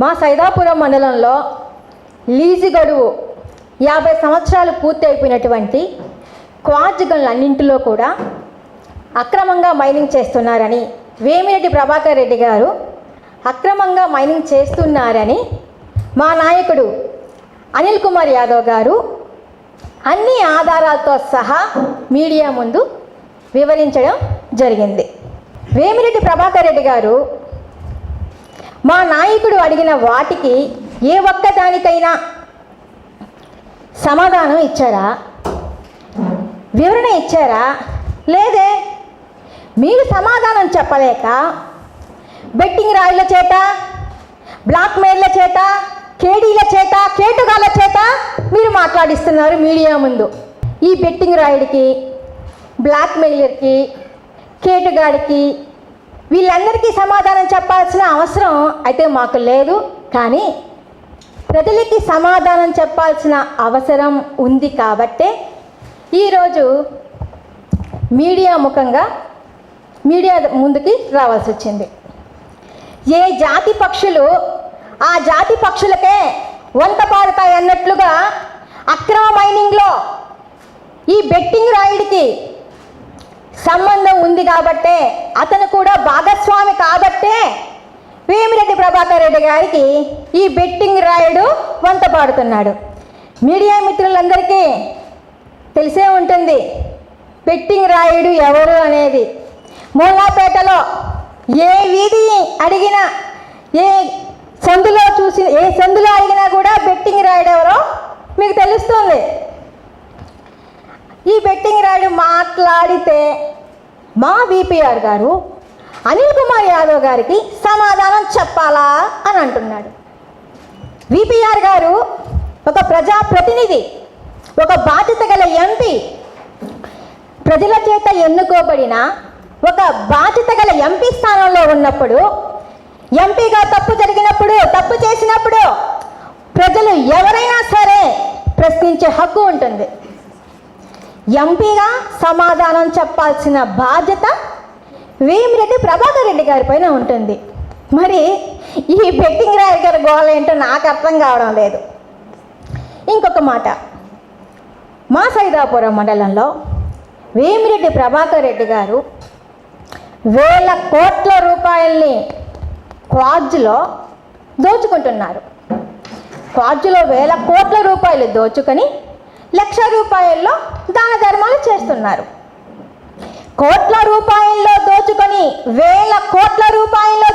మా సైదాపురం మండలంలో లీజు గడువు యాభై సంవత్సరాలు పూర్తి అయిపోయినటువంటి క్వార్జ్ గనులన్నింటిలో కూడా అక్రమంగా మైనింగ్ చేస్తున్నారని వేమిరెడ్డి ప్రభాకర్ రెడ్డి గారు అక్రమంగా మైనింగ్ చేస్తున్నారని మా నాయకుడు అనిల్ కుమార్ యాదవ్ గారు అన్ని ఆధారాలతో సహా మీడియా ముందు వివరించడం జరిగింది. వేమిరెడ్డి ప్రభాకర్ రెడ్డి గారు మా నాయకుడు అడిగిన వాటికి ఏ ఒక్కదానికైనా సమాధానం ఇచ్చారా? వివరణ ఇచ్చారా? లేదే. మీరు సమాధానం చెప్పలేక బెట్టింగ్ రాయిల చేత బ్లాక్ మెయిల్ల చేత కేడీల చేత కేటుగాళ్ళ చేత మీరు మాట్లాడిస్తున్నారు మీడియా ముందు. ఈ బెట్టింగ్ రాయుడికి బ్లాక్ మెయిలర్కి కేటుగాడికి వీళ్ళందరికీ సమాధానం చెప్పాల్సిన అవసరం అయితే మాకు లేదు కానీ ప్రజలకి సమాధానం చెప్పాల్సిన అవసరం ఉంది కాబట్టే ఈరోజు మీడియా ముఖంగా మీడియా ముందుకి రావాల్సి వచ్చింది. ఏ జాతి పక్షులు ఆ జాతి పక్షులకే వంత పారుతాయి అన్నట్లుగా అక్రమ మైనింగ్లో ఈ బెట్టింగ్ రాయుడికి సంబంధం ఉంది కాబట్టే అతను కూడా భాగస్వామి కాబట్టే వేమిరెడ్డి ప్రభాకర్ రెడ్డి గారికి ఈ బెట్టింగ్ రాయుడు వంత పాడుతున్నాడు. మీడియా మిత్రులందరికీ తెలిసే ఉంటుంది బెట్టింగ్ రాయుడు ఎవరు అనేది. మూలాపేటలో ఏ వీధి అడిగినా ఏ సందులో చూసి ఏ సందులో అడిగినా కూడా బెట్టింగ్ రాయుడు ఎవరో మీకు తెలుస్తుంది. ఈ బెట్టింగ్ రాయుడు మాట్లాడితే మా విపిఆర్ గారు అనిల్ కుమార్ యాదవ్ గారికి సమాధానం చెప్పాలా అని అంటున్నాడు. విపిఆర్ గారు ఒక ప్రజా ప్రతినిధి ఒక బాధ్యత గల ఎంపీ ప్రజల చేత ఎన్నుకోబడిన ఒక బాధ్యత గల ఎంపీ స్థానంలో ఉన్నప్పుడు ఎంపీగా తప్పు జరిగినప్పుడు తప్పు చేసినప్పుడు ప్రజలు ఎవరైనా సరే ప్రశ్నించే హక్కు ఉంటుంది. ఎంపీగా సమాధానం చెప్పాల్సిన బాధ్యత వేమిరెడ్డి ప్రభాకర్ రెడ్డి గారి పైన ఉంటుంది. మరి ఈ బెట్టింగ్ రాయర్ గారి గోళ ఏంటో నాకు అర్థం కావడం లేదు. ఇంకొక మాట. మా సైదాపురం మండలంలో వేమిరెడ్డి ప్రభాకర్ రెడ్డి గారు వేల కోట్ల రూపాయల్ని క్వాజ్లో దోచుకుంటున్నారు. క్వాజ్లో వేల కోట్ల రూపాయలు దోచుకొని లక్ష రూపాయల్లో చేస్తున్నారు కోట్ల రూపాయల్లో దోచుకొని వేల కోట్ల రూపాయల్లో